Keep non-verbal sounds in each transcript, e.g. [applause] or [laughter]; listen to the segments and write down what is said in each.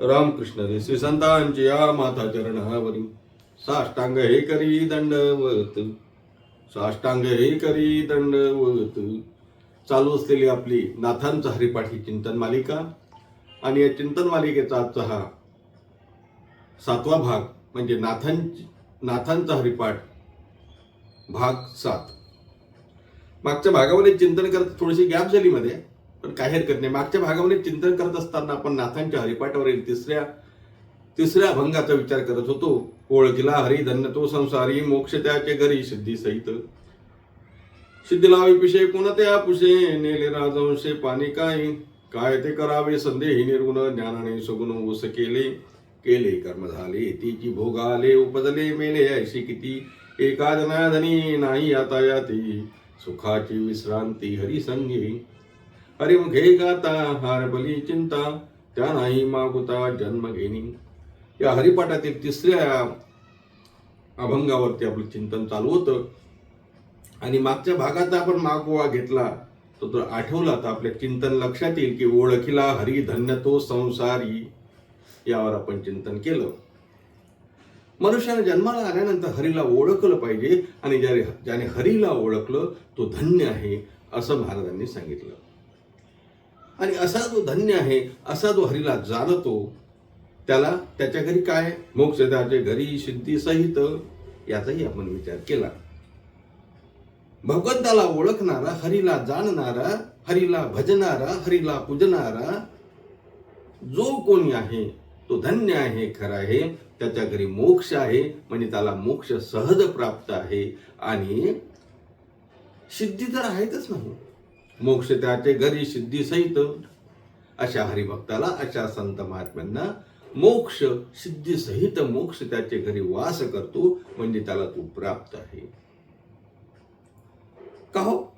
रामकृष्ण रे श्री संतांची या माता चरणावरी. साष्टांग हे करी दंडवत. साष्टांग हे करी दंडवत. चालू असलेली आपली नाथांचा हरिपाठ ही चिंतन मालिका आणि या चिंतन मालिकेचा आजचा हा सातवा भाग म्हणजे नाथां नाथांचा हरिपाठ भाग सात. मागच्या भागामध्ये चिंतन करत थोडीशी गॅप झाली मध्ये. पण काही हरकत नाही. मागच्या भागामध्ये चिंतन करत असताना आपण नाथांच्या हरिपाठावरील तिसऱ्या तिसऱ्या अभंगाचा विचार करत होतो. ओळखिला हरी धन्य तो संसारी मोक्ष त्याचे घरी सिद्धी सहित. सिद्धी लावी पिशे कोणत्या पुषे नेले राजवंशे पाणी काय? काय ते करावे? संदेही निर्गुण ज्ञानाने सगुण ओस केले. केले कर्म झाले तिची भोगाले उपजले मेले ऐशी किती? एका जनाधनी नाही आता याती. सुखाची विश्रांती हरिसंगी हरिमुखे गाता हार बली चिंता त्या नाही मागुता जन्म घेणी. या हरिपाठातील तिसऱ्या अभंगावरती आपलं चिंतन चालू होतं. आणि मागच्या भागात आपण मागोवा घेतला तो जर आठवला तर आपल्या चिंतन लक्षात येईल की ओळखीला हरी धन्य तो संसारी. यावर आपण चिंतन केलं. मनुष्याने जन्माला आल्यानंतर हरीला ओळखलं पाहिजे आणि ज्याने ज्याने हरीला ओळखलं तो धन्य आहे असं महाराजांनी सांगितलं. आणि असा जो धन्य आहे असा जो हरीला जाणतो त्याला त्याच्या घरी काय? मोक्ष त्याचे घरी सिद्धी सहित याचाही आपण विचार केला. भगवंताला ओळखणारा हरीला जाणणारा हरीला भजणारा हरीला पूजणारा जो कोणी आहे तो धन्य आहे खरा आहे त्याच्या घरी मोक्ष आहे म्हणजे त्याला मोक्ष सहज प्राप्त आहे. आणि सिद्धी तर आहेतच नाही. मोक्ष त्याचे घरी सिद्धी सहित. अशा हरिभक्ताला अशा संत महात्म्यांना मोक्ष सिद्धी सहित मोक्ष त्याचे घरी वास करतो म्हणजे त्याला तो प्राप्त आहे. का हो?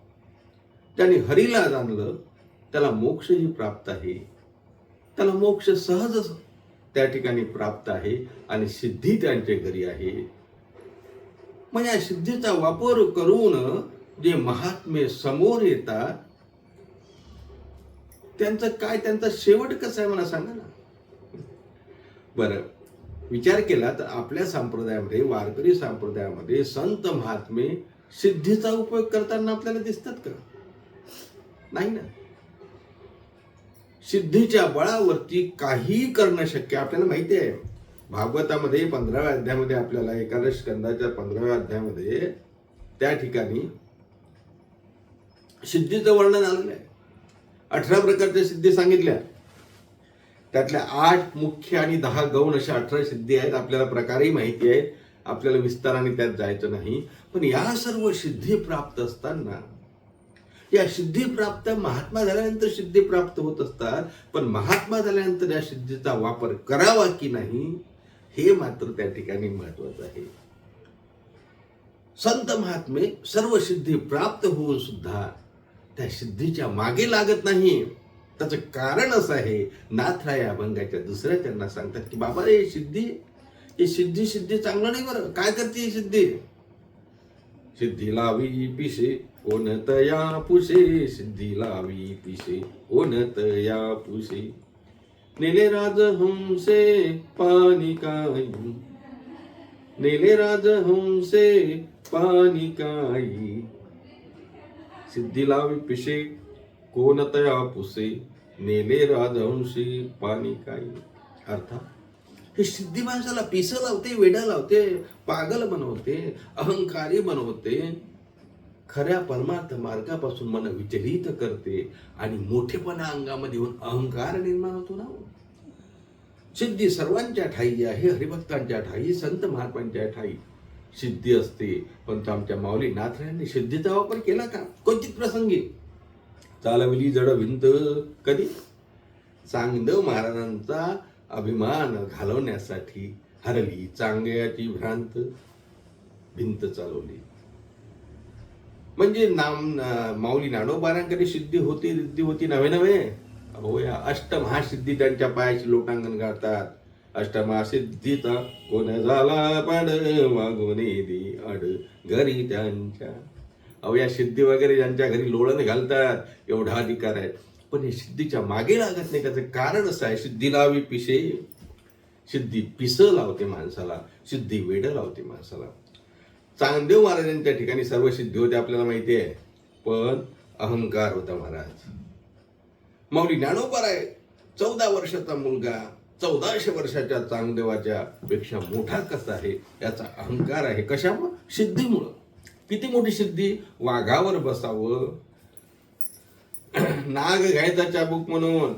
त्याने हरीला जाणलं त्याला मोक्षही प्राप्त आहे. त्याला मोक्ष सहजच त्या ठिकाणी प्राप्त आहे आणि सिद्धी त्यांच्या घरी आहे. म्हणजे या सिद्धीचा वापर करून जे महात्मे समोर येतात त्यांचं काय त्यांचा शेवट कसा आहे मला सांगा ना. बरं विचार केला तर आपल्या संप्रदायामध्ये वारकरी संप्रदायामध्ये संत महात्मे सिद्धीचा उपयोग करताना आपल्याला दिसतात का? नाही ना. सिद्धीच्या बळावरती काही करणं शक्य आपल्याला माहिती आहे. भागवतामध्ये पंधराव्या अध्यायामध्ये आपल्याला एकादश स्कंदाच्या पंधराव्या अध्यायामध्ये त्या ठिकाणी सिद्धीचं वर्णन आलेलं आहे. अठरा प्रकारच्या सिद्धी सांगितल्या. त्यातल्या आठ मुख्य आणि दहा गौण अशा अठरा सिद्धी आहेत. आपल्याला प्रकारही माहिती आहेत. आपल्याला विस्ताराने त्यात जायचं नाही. पण या सर्व सिद्धी प्राप्त असताना या सिद्धी प्राप्त महात्मा झाल्यानंतर सिद्धी प्राप्त होत असतात. पण महात्मा झाल्यानंतर या सिद्धीचा वापर करावा की नाही हे मात्र त्या ठिकाणी महत्वाचं आहे. संत महात्मे सर्व सिद्धी प्राप्त होऊन सुद्धा त्या सिद्धीच्या मागे लागत नाही. त्याचं कारण असं आहे नाथराय अभंगाच्या दुसऱ्या त्यांना सांगतात की बाबा रे सिद्धी ही सिद्धी सिद्धी चांगलं नाही बरं. काय करते ही सिद्धी? सिद्धी लावी पिशे कोणतया पुशे सिद्धी लावी पिशे कोणतया पुशे नेले राज हंसे पाणी काही. नेले राज हंसे पाणी काही. सिद्धीला पिशे कोणतया पुसे? नेले राजहंशी पाणी काही. अर्थात हे सिद्धी माणसाला पिसं लावते वेडा लावते पागल बनवते अहंकारी बनवते. खऱ्या परमार्थ मार्गापासून मन विचलित करते आणि मोठेपणा अंगामध्ये येऊन अहंकार निर्माण होतो ना हो. सिद्धी सर्वांच्या ठाई आहे हरिभक्तांच्या ठाई संत महात्मांच्या ठाई. सिद्धी असते. पण तो आमच्या माऊली नाथरायांनी सिद्धीचा वापर केला का? क्वचित प्रसंगी. चालविली जड भिंत कधी? चांगदेव महाराजांचा अभिमान घालवण्यासाठी हरली चांगल्याची भ्रांत. भिंत चालवली. म्हणजे नाम माऊली नाडोबारांकडे सिद्धी होती रिद्धी होती नवे नवे. हो या अष्टमहासिद्धी त्यांच्या पायाची लोटांगण अष्टमा सिद्धीचा कोण झाला पाड वागवणे दी अड घरी त्यांच्या. अहो या सिद्धी वगैरे ज्यांच्या घरी लोळण घालतात एवढा अधिकार आहे. पण हे सिद्धीच्या मागे लागत नाही त्याचं कारण असं आहे. सिद्धी लावी पिशे. सिद्धी पिसं लावते माणसाला. सिद्धी वेड लावते माणसाला. चांगदेव महाराजांच्या ठिकाणी सर्व सिद्धी होते आपल्याला माहिती आहे. पण अहंकार होता महाराज. माऊली ज्ञानोपर आहे. चौदा वर्षाचा मुलगा. चौदाशे वर्षाच्या चांगदेवाच्या पेक्षा मोठा कसा आहे याचा अहंकार आहे. कशामुळं? सिद्धीमुळं. किती मोठी सिद्धी? वाघावर बसावं. [clears throat] नाग घ्यायचा चाबूक म्हणून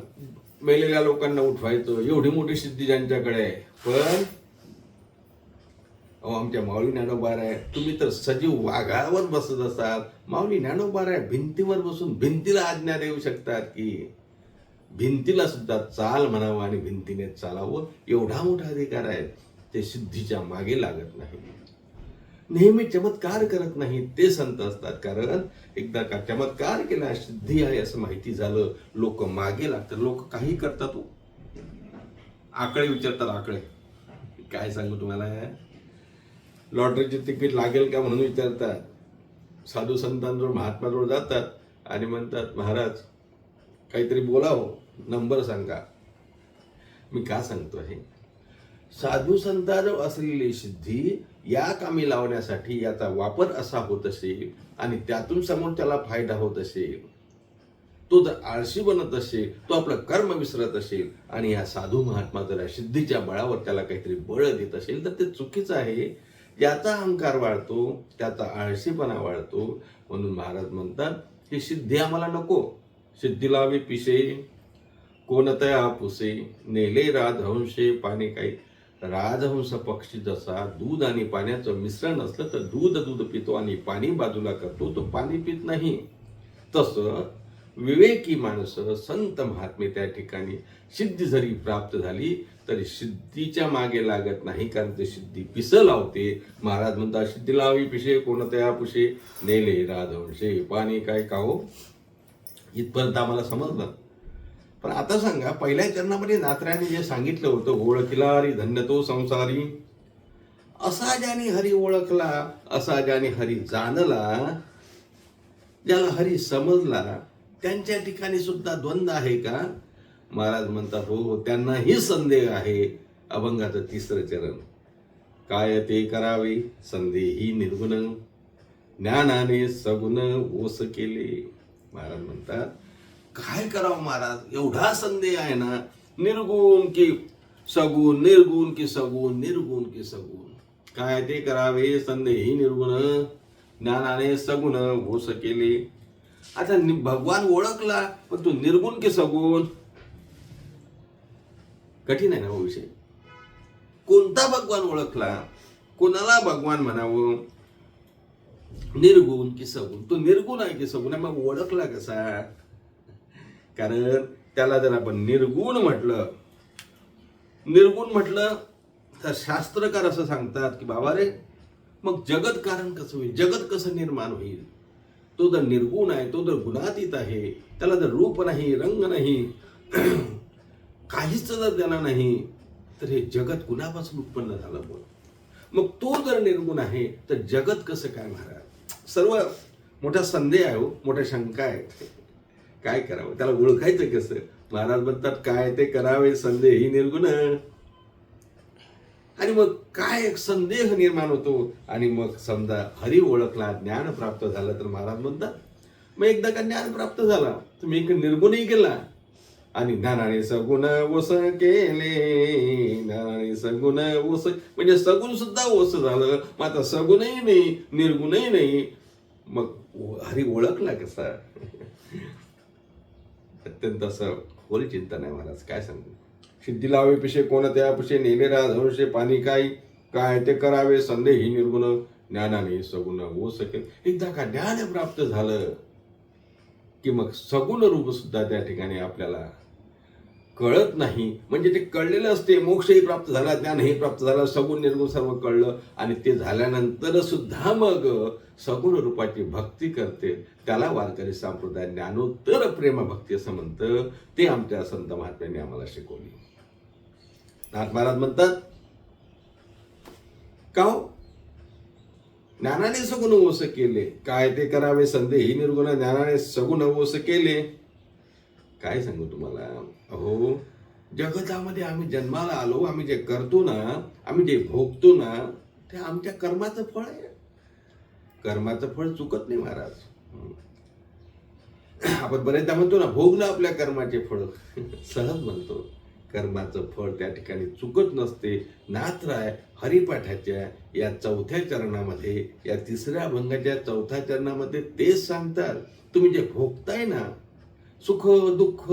मेलेल्या लोकांना उठवायचं. एवढी मोठी सिद्धी ज्यांच्याकडे आहे. पण अहो आमच्या माऊली ज्ञानोबार आहे तुम्ही तर सजीव वाघावर बसत असाल. माऊली ज्ञानोबार आहे भिंतीवर बसून भिंतीला आज्ञा देऊ शकतात की भिंतीला सुद्धा चाल म्हणावं आणि भिंतीने चालावं एवढा मोठा अधिकार आहे. ते सिद्धीच्या मागे लागत नाही. नेहमी चमत्कार करत नाही ते संत असतात. कारण एकदा का चमत्कार केला सिद्धी आहे असं माहिती झालं लोक मागे लागतात. लोक काही करतात हो. आकडे विचारतात आकडे. काय सांगू तुम्हाला? लॉटरीचे तिकीट लागेल का म्हणून विचारतात. साधू संतांजवळ महात्माजवळ जातात आणि म्हणतात महाराज काहीतरी बोलावं. नंबर सांगा. मी का सांगतो आहे? साधू संतांजवळ असलेली सिद्धी या कामी लावण्यासाठी याचा वापर असा होत असेल आणि त्यातून समोर त्याला फायदा होत असेल. तो जर आळशी बनत असेल तो आपलं कर्म विसरत असेल आणि या साधू महात्मा जर सिद्धीच्या बळावर त्याला काहीतरी बळ देत असेल तर ते चुकीचं आहे. याचा अहंकार वाढतो त्याचा आळशीपणा वाढतो. म्हणून महाराज म्हणतात ही सिद्धी आम्हाला नको. सिद्धी आम्ही पिसे. कोणतया पुसे नेले राजहंशे पाणी काही. राजहंस पक्षी जसा दूध आणि पाण्याचं मिश्रण असलं तर दूध दूध पितो आणि पाणी बाजूला करतो तो पाणी पित नाही. तसं विवेकी माणसं संत महात्मे त्या ठिकाणी सिद्धी जरी प्राप्त झाली तरी सिद्धीच्या मागे लागत नाही कारण ते सिद्धी पिस लावते. महाराज म्हणतात सिद्धी लावी पिशे कोणत्या पुशे नेले राजहंशे पाणी काय काहो? इथपर्यंत आम्हाला समजलं. पण आता सांगा पहिल्या चरणामध्ये नात्र्याने जे सांगितलं होतं ओळखला रे धन्य तो संसारी. असा ज्याने हरी ओळखला असा ज्याने हरी जाणला ज्याला हरी समजला त्यांच्या ठिकाणी सुद्धा द्वंद्व आहे का? महाराज म्हणतात हो हो त्यांनाही संदेह आहे अभंगाचं तिसरं चरण. काय ते करावे? संदेही निर्गुण. ज्ञानाने सगुण ओस केले. महाराज म्हणतात काय करावं महाराज? एवढा संदेह आहे ना. निर्गुण की सगुण निर्गुण की सगुण निर्गुण की सगुण. काय ते करावे? संदेही निर्गुण ज्ञानाने सगुण ओस केले. आता भगवान ओळखला पण तो निर्गुण की सगुण? कठीण आहे ना हो विषय. कोणता भगवान ओळखला? कोणाला भगवान म्हणावं? निर्गुण की सगुण. तो निर्गुण आहे की सगुण आहे? मग ओळखला कसा? कारण त्याला जर आपण निर्गुण म्हटलं निर्गुण म्हटलं तर शास्त्रकार असं सांगतात की बाबा रे मग जगत कारण कसं होईल? जगत कसं निर्माण होईल? तो जर निर्गुण आहे तो जर गुणातीत आहे त्याला जर रूप नाही रंग नाही [clears throat] काहीच जर त्याला नाही तर हे जगत कुणापासून उत्पन्न झालं बोल. मग तो जर निर्गुण आहे तर जगत कसं काय महाराज? सर्व मोठा संदेह आहे हो, मोठ्या शंका आहेत काय करावं? त्याला ओळखायचं कसं? महाराज म्हणतात काय ते करावे? संदेह ही निर्गुण. आणि मग काय एक संदेह निर्माण होतो? आणि मग समजा हरी ओळखला ज्ञान प्राप्त झालं तर महाराज म्हणतात मग एकदा का ज्ञान प्राप्त झाला? तुम्ही एक निर्गुणही केला. आणि ज्ञानाने सगुण ओस केले. ज्ञानाने सगुण ओस म्हणजे सगुण सुद्धा ओस झालं. मग आता सगुणही नाही निर्गुणही नाही. मग हरी ओळखला कसा? अत्यंत असं खोल चिंतन आहे महाराज काय सांगू? सिद्धी लावे पिशे कोणत्या पिशे? नेले धनुषे पाणी काय काय ते करावे? संदेही निर्गुण ज्ञानाने सगुण होऊ सकेल एकदा का ज्ञान प्राप्त झालं की मग सगुण रूप सुद्धा त्या ठिकाणी आपल्याला कळत नाही. म्हणजे ते कळलेलं असते मोक्षही प्राप्त झाला ज्ञानही प्राप्त झालं सगुण निर्गुण सर्व कळलं आणि ते झाल्यानंतर सुद्धा मग सगुण रूपाची भक्ती करते. त्याला वारकरी संप्रदाय ज्ञानोत्तर प्रेम भक्ती असं म्हणतं. ते आमच्या संत महात्म्यांनी आम्हाला शिकवली. नाथ महाराज म्हणतात का हो? ज्ञानाने सगुण ओस केले. काय ते करावे संदेही निर्गुण ज्ञानाने सगुण ओस केले. काय सांगू तुम्हाला? अहो जगतामध्ये आम्ही जन्माला आलो आम्ही जे करतो ना आम्ही जे भोगतो ना ते आमच्या कर्माचं फळ आहे. कर्माचं फळ चुकत नाही महाराज. आपण बरेचदा म्हणतो ना भोगलं आपल्या कर्माचे फळ. सहज म्हणतो. कर्माचं फळ त्या ठिकाणी चुकत नसते. नाथराय हरिपाठाच्या या चौथ्या चरणामध्ये या तिसऱ्या भंगाच्या चौथ्या चरणामध्ये तेच सांगतात. तुम्ही जे भोगताय ना सुख दुःख.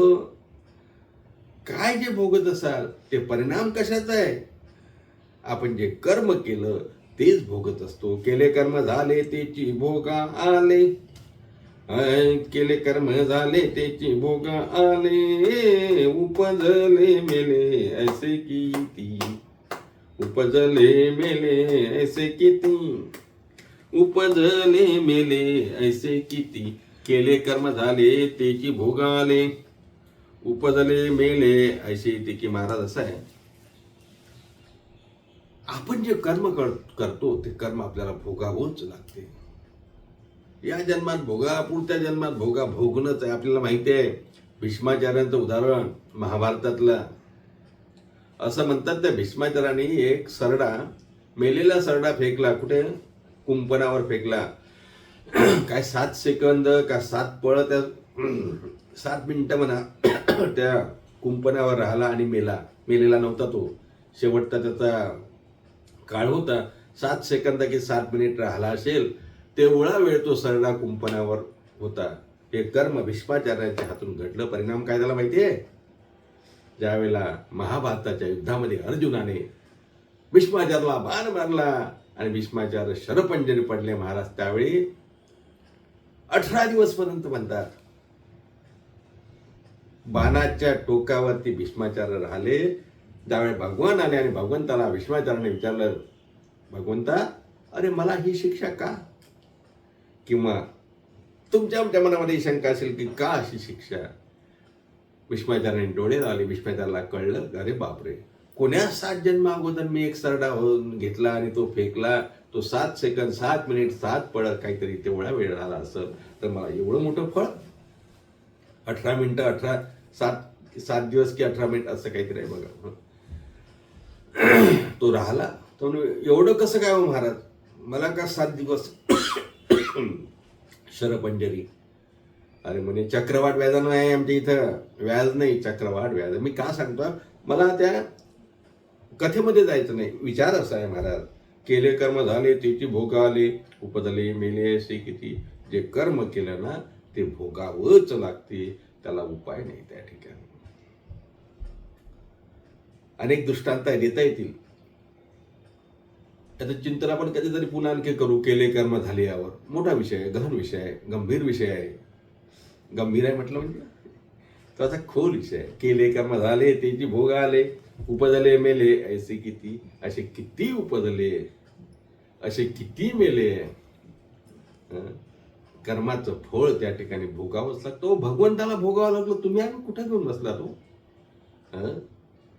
काय जे भोगत असाल ते परिणाम कशाचा आहे? आपण जे कर्म केलं तेच भोगत असतो. केले कर्म झाले त्याची भोगा आले. केले कर्म झाले त्याची भोगा आले. उपजले मेले ऐसे किती. उपजले मेले ऐसे किती. उपजले मेले ऐसे किती. केले कर्म झाले तेची भोग आले. उपजले मेले ऐसे ते की महाराज असं आहे. आपण जे कर्म कर- करतो ते कर्म आपल्याला भोगावंच लागते. या जन्मात भोगा पुढच्या जन्मात भोगा भोगणंच आहे आपल्याला माहिती आहे. भीष्माचार्यांचं उदाहरण महाभारतातलं. असं म्हणतात त्या भीष्माचार्याने एक सरडा मेलेला सरडा फेकला. कुठे? कुंपणावर फेकला. [clears throat] काय सात सेकंद का सात पळ त्या [clears throat] सात मिनिटं म्हणा [clears throat] त्या कुंपणावर राहिला आणि मेला. मेलेला नव्हता तो. शेवटचा त्याचा काळ होता. सात सेकंद की सात मिनिट राहिला असेल तेवढा वेळ तो सरडा कुंपणावर होता. हे कर्म भीष्माचार्याच्या हातून घडलं. परिणाम काय झाला माहितीये? ज्यावेळेला महाभारताच्या युद्धामध्ये अर्जुनाने भीष्माचार्यला बाण मारला आणि भीष्माचार्य शरपंजरी पडले महाराज त्यावेळी अठरा दिवसपर्यंत म्हणतात. बाणाच्या टोकावरती भीष्माचार्य राहिले. ज्यावेळी भगवान आले आणि भगवंताला भीष्माचार्याने विचारलं भगवंता अरे मला ही शिक्षा का? किंवा तुमच्या आमच्या मनामध्ये शंका असेल की का अशी शिक्षा? भीष्माचार्याने डोळे लावले. भीष्माचार्याला कळलं अरे बापरे! कोण्या सात जन्म अगोदर मी एक सरडा होऊन घेतला आणि तो फेकला तो सात सेकंद सात मिनिट सात पडत काहीतरी तेवढा वेळ राहिला असं तर मला एवढं मोठं फळ? अठरा मिनिटं अठरा सात सात दिवस की अठरा मिनिट असं काहीतरी आहे बघा. तो राहिला. तर एवढं कसं काय हो महाराज? मला का सात दिवस [coughs] शरपंजरी? अरे म्हणे चक्रवाढ व्याजानं आहे आमच्या इथं. व्याज नाही चक्रवाढ व्याज. मी का सांगतो मला त्या कथेमध्ये जायचं नाही. विचार असा आहे महाराज. केले कर्म झाले त्याची भोग आले उपजले मेले असे किती जे कर्म केलं ना ते भोगावंच लागते. त्याला उपाय नाही त्या ठिकाणी. अनेक दृष्टांत देता येतील. त्याचं चिंतन आपण कधीतरी पुन्हा आणखी करू केले कर्म झाले यावर. मोठा विषय आहे गहन विषय आहे गंभीर विषय आहे. गंभीर आहे म्हटलं म्हणजे? त्याचा खोल विषय आहे. केले कर्म झाले त्याची भोग आले. उपजले मेले ऐसे किती असे किती उपजले असे किती मेले. कर्माचं फळ त्या ठिकाणी भोगावंच लागतं. भगवंताला भोगावं लागलं तुम्ही आम्ही कुठे घेऊन बसला तो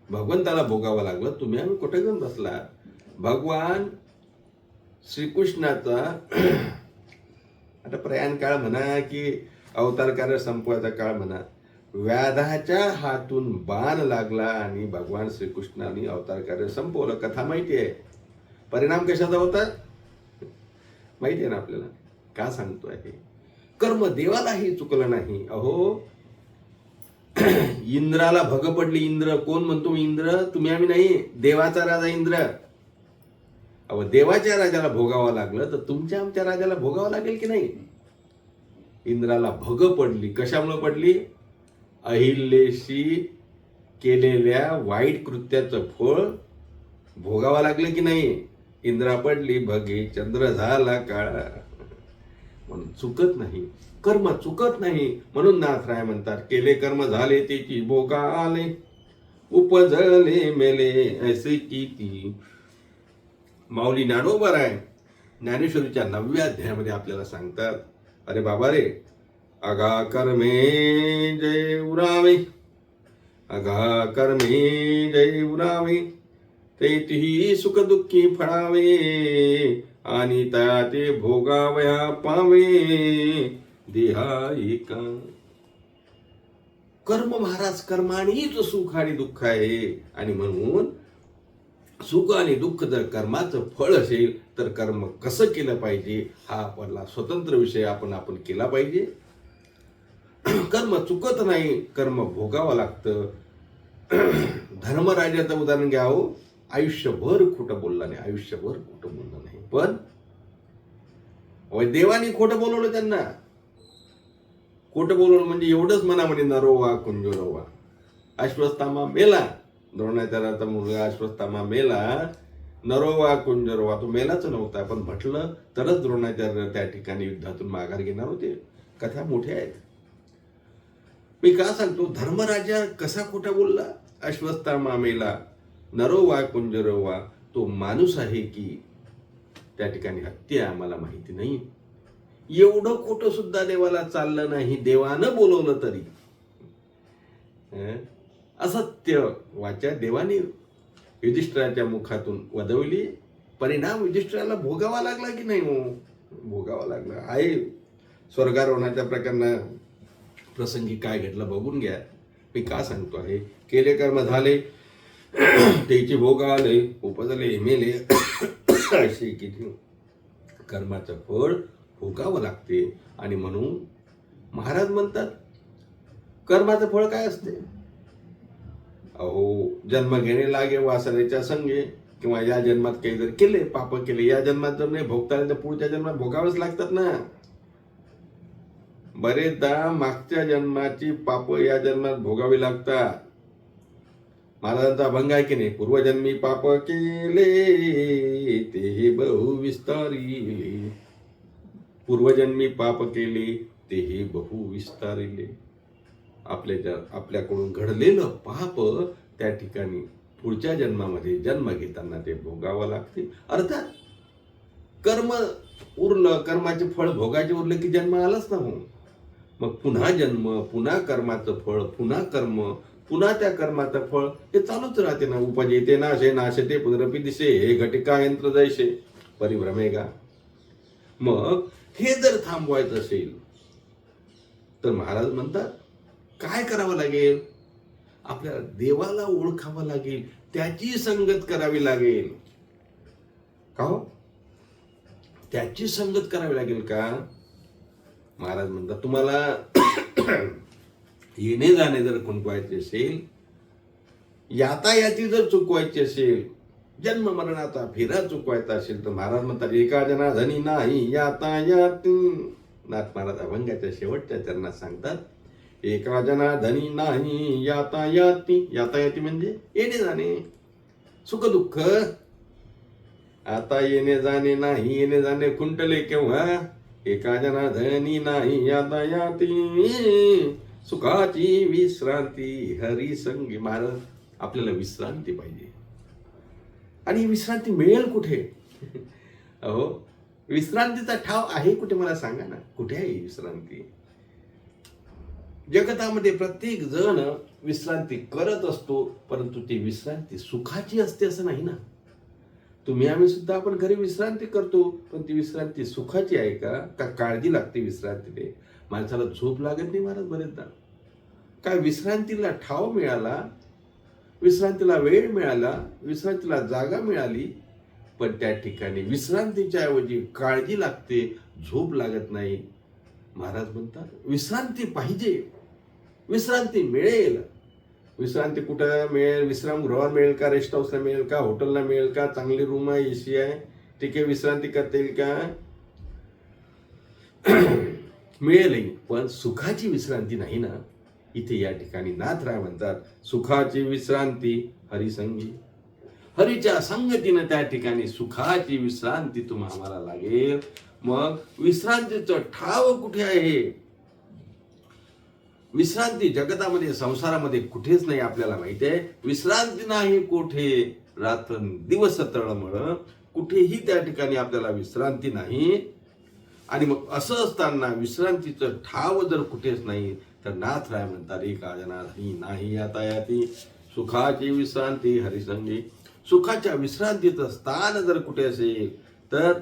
भगवंताला भोगावं लागलं तुम्ही आम्ही कुठे घेऊन बसला भगवान श्रीकृष्णाचा [clears throat] आता प्रयाण काळ म्हणा की अवतार कार्य संपवायचा काळ म्हणा व्याधाच्या हातून बाण लागला आणि भगवान श्रीकृष्णाने अवतार कार्य संपवलं. कथा माहिती आहे. परिणाम कशाचा होता? माहिती आहे ना आपल्याला? का सांगतोय हे? कर्म देवालाही चुकलं नाही. अहो [clears throat] इंद्राला भग पडली. इंद्र कोण म्हणतो इंद्र? तुम्ही आम्ही नाही. देवाचा राजा इंद्र. अहो देवाच्या राजाला भोगावं लागलं तर तुमच्या आमच्या राजाला भोगावं लागेल की नाही? इंद्राला भग पडली. कशामुळे पडली? अहिल्येशी केलेल्या वाईट कृत्याचं फळ भोगावं लागलं की नाही? इंद्रा पडली भगे चंद्र झाला काळा. म्हणून चुकत नाही. कर्म चुकत नाही. म्हणून नाथराय म्हणतात केले कर्म झाले त्याची भोगा आले. उपजले मेले ऐसे ती माऊली ज्ञानोबर आहे ज्ञानेश्वरीच्या नवव्या अध्यायामध्ये आपल्याला सांगतात अरे बाबा रे अगा कर्मे जय उरावे। अगा कर्मे जय उरावे। तेही सुख दुःखी फळावे। आणि त्या ते भोगावया पावे। देहायिका कर्म महाराज कर्मानीच सुख आणि दुःख आहे आणि म्हणून सुख आणि दुःख जर कर्माचं फळ असेल तर कर्म कसं केलं पाहिजे हा आपला स्वतंत्र विषय आपण आपण केला पाहिजे. कर्म चुकत नाही कर्म भोगावं लागतं. [clears throat] धर्मराजाचं उदाहरण घ्यावं हो. आयुष्यभर खोटं बोलला नाही आयुष्यभर खोटं बोललं नाही. पण अहो, देवाने खोटं बोलवलं त्यांना. खोटं बोलवलं म्हणजे एवढंच मनामध्ये नरोवा कुंजोरोवा अश्वस्थामा मेला. द्रोणाचार्याचा मुलगा अश्वस्थामा मेला. नरोवा कुंजरोवा तो मेलाच नव्हता पण म्हटलं तरच द्रोणाचार्य त्या ठिकाणी युद्धातून माघार घेणार होते. कथा मोठ्या आहेत. मी का सांगतो? धर्मराजा कसा खोटा बोलला? अश्वस्था मामेला नरो वा कुंजरो वा तो माणूस आहे की त्या ठिकाणी हत्या आम्हाला माहिती नाही. एवढं खोटं सुद्धा देवाला चाललं नाही. देवानं बोलवलं तरी. असत्य वाचा देवाने युधिष्ठिराच्या मुखातून वदवली. परिणाम युधिष्ठिराला भोगावा लागला की नाही हो? भोगावा लागला. आहे. स्वर्गारोहणाच्या प्रकरणा प्रसंगी काय घडलं बघून घ्या. मी का सांगतो आहे? केले कर्म झाले. त्याचे भोग आले उपजले मेले. असे किती कर्माचं फळ भोगावं लागते. आणि म्हणून महाराज म्हणतात कर्माचं फळ काय असते? अहो जन्म घेणे लागे वासनेच्या संगे. किंवा या जन्मात काही जर केले पाप केले या जन्मात जर नाही भोगता आले तर पुढच्या जन्मात भोगावेच लागतात ना. बरेचदा मागच्या जन्माची पाप या जन्मात भोगावी लागतात. महाराजांचा अभंग आहे की नाही? पूर्वजन्मी पाप केले ते बहु विस्तारिले पूर्वजन्मी पाप केले तेही बहु विस्तारिले. आपल्या ज- आपल्याकडून घडलेलं पाप त्या ठिकाणी पुढच्या जन्मामध्ये जन्म घेताना ते भोगावं लागते अर्थात कर्म उरलं कर्माचे फळ भोगाचे उरलं की जन्म आलाच ना हो. मग पुन्हा जन्म पुन्हा कर्माचं फळ पुन्हा कर्म पुन्हा त्या कर्माचं फळ हे चालूच राहते ना. उपजेते नाशे नाशते पुनरपी दिसे हे घटिका यंत्र जैसे परिभ्रमेगा मग हे जर थांबवायचं असेल तर महाराज म्हणतात काय करावं लागेल? आपल्याला देवाला ओळखावं लागेल त्याची संगत करावी लागेल. का हो? त्याची संगत करावी लागेल का? महाराज म्हणतात तुम्हाला [coughs] येणे जाणे जर कुंकवायचे असेल यातायाती जर चुकवायची असेल जन्म मरणाचा फेरा चुकवायचा असेल तर महाराज म्हणतात एका जना धनी नाही यातायात नाथ महाराज अभंगाच्या शेवटच्या चरणात सांगतात एका जना धनी नाही यातायाती यातायाती म्हणजे येणे जाणे. सुख दुःख आता येणे जाणे नाही येणे जाणे खुंटले केव्हा? एका जना धनी नाही यातायाती सुखाची विश्रांती हरी संगी महाराज आपल्याला विश्रांती पाहिजे. आणि विश्रांती मिळेल कुठे? अहो विश्रांतीचा ठाव आहे कुठे मला सांगा ना? कुठे आहे विश्रांती? जगतामध्ये प्रत्येक जण विश्रांती करत असतो परंतु ती विश्रांती सुखाची असते असं नाही ना? तुम्ही आम्ही सुद्धा आपण घरी विश्रांती करतो पण ती विश्रांती सुखाची आहे का? का काळजी लागते विश्रांतीने? माणसाला झोप लागत नाही महाराज बरेचदा. काय विश्रांतीला ठाव मिळाला विश्रांतीला वेळ मिळाला विश्रांतीला जागा मिळाली पण त्या ठिकाणी विश्रांतीच्या ऐवजी काळजी लागते झोप लागत नाही. महाराज म्हणतात विश्रांती पाहिजे. विश्रांती मिळेल. विश्रांती कुठं मिळेल? विश्रामगृहावर मिळेल का? रेस्ट हाऊसला मिळेल का? हॉटेलला मिळेल का? चांगली रूम आहे ए सी आहे तिथे विश्रांती करता येईल का? [clears throat] मिळेलही पण सुखाची विश्रांती नाही ना? इथे या ठिकाणी नाथ राय म्हणतात सुखाची विश्रांती हरिसंगी. हरीच्या संगतीनं त्या ठिकाणी सुखाची विश्रांती तुम्हाला लागेल. मग विश्रांतीचं ठाव कुठे आहे? विश्रांती जगतामध्ये संसारामध्ये कुठेच नाही आपल्याला माहिती आहे. विश्रांती नाही कुठे. रात्र दिवस तळमळ. कुठेही त्या ठिकाणी आपल्याला विश्रांती नाही. आणि मग असं असताना विश्रांतीचं ठाव जर कुठेच नाही तर नाथ राय म्हणतात एका ही नाही आता याती. सुखाची विश्रांती हरिसंगी. सुखाच्या विश्रांतीचं स्थान जर कुठे असेल तर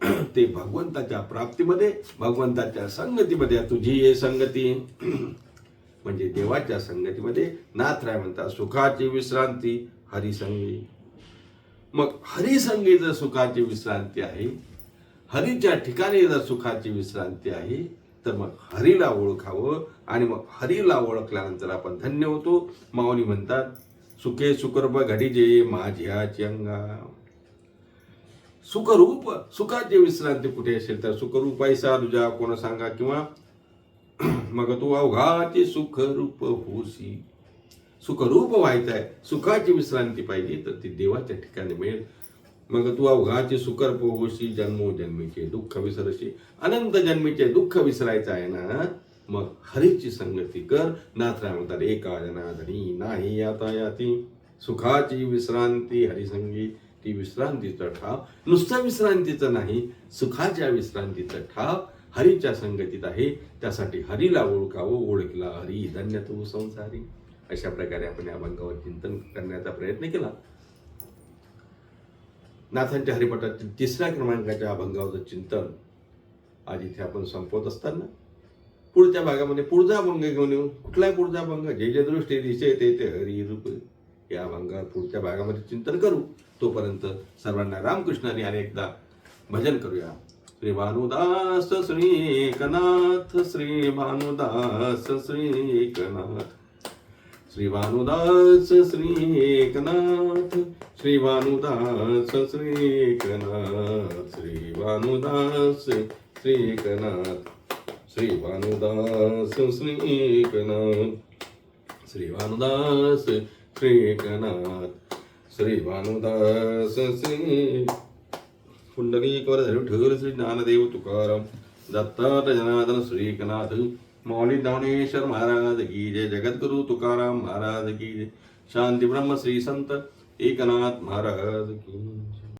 [clears throat] ते भगवंताच्या प्राप्तीमध्ये भगवंताच्या संगतीमध्ये तुझी ये संगती. [clears throat] म्हणजे देवाच्या संगतीमध्ये नाथराय म्हणतात सुखाची विश्रांती हरिसंगी. मग हरिसंगी जर सुखाची विश्रांती आहे हरीच्या ठिकाणी जर सुखाची विश्रांती आहे तर मग हरीला ओळखावं आणि मग हरीला ओळखल्यानंतर आपण धन्य होतो. माऊली म्हणतात सुखे सुकर्भ घडी जे माझ्याची अंगा सुखरूप सुखाची विश्रांती कुठे असेल तर सुखरूप पैसा तुझ्या कोण सांगा किंवा [clears throat] मग तू अवघाची सुखरूप होशी. सुखरूप व्हायचं आहे. सुखाची विश्रांती पाहिजे तर ती देवाच्या ठिकाणी मिळेल. मग तू अवघाची सुखरूप होशी जन्मोजन्मीचे दुःख विसरशी. अनंत जन्मीचे दुःख विसरायचं आहे ना? मग हरीची संगती कर. नाथराय म्हणतात एका जनाधनी नाही आता याती. सुखाची विश्रांती हरिसंगी ती विश्रांतीचा ठाव नुसतं विश्रांतीचं नाही सुखाच्या विश्रांतीचं ठाव हरीच्या संगतीत आहे त्यासाठी हरीला ओळखावं ओळखला हरी धन्य तू संसारी. अशा प्रकारे आपण या अभंगावर चिंतन करण्याचा प्रयत्न केला. नाथांच्या हरिपटातील तिसऱ्या क्रमांकाच्या अभंगावरचं चिंतन आज इथे आपण संपवत असताना पुढच्या भागामध्ये पुढचा अभंग घेऊन येऊ. कुठला पुढचा अभंग जे जे दृष्टी दिसे ते ते हरी रूप. या भागात पुढच्या भागामध्ये चिंतन करू. तोपर्यंत सर्वांना रामकृष्णाने अनेकदा भजन करूया. श्री भानुदास श्री एकनाथ श्री भानुदास श्री एकनाथ श्री भानुदास श्री एकनाथ श्री भानुदास श्री एकनाथ श्री भानुदास श्री एकनाथ श्री भानुदास श्री एकनाथ श्री भानुदास श्री एकनाथ श्री भानुदास श्री पुंडलीकर धरुठर श्री ज्ञानदेव तुकाराम दत्तात जनार्दन श्री एकनाथ मौली दावणेश्वर महाराज की जय जगद्गुरु तुकाराम महाराज की जय शांती ब्रह्म श्री संत एकनाथ महाराज की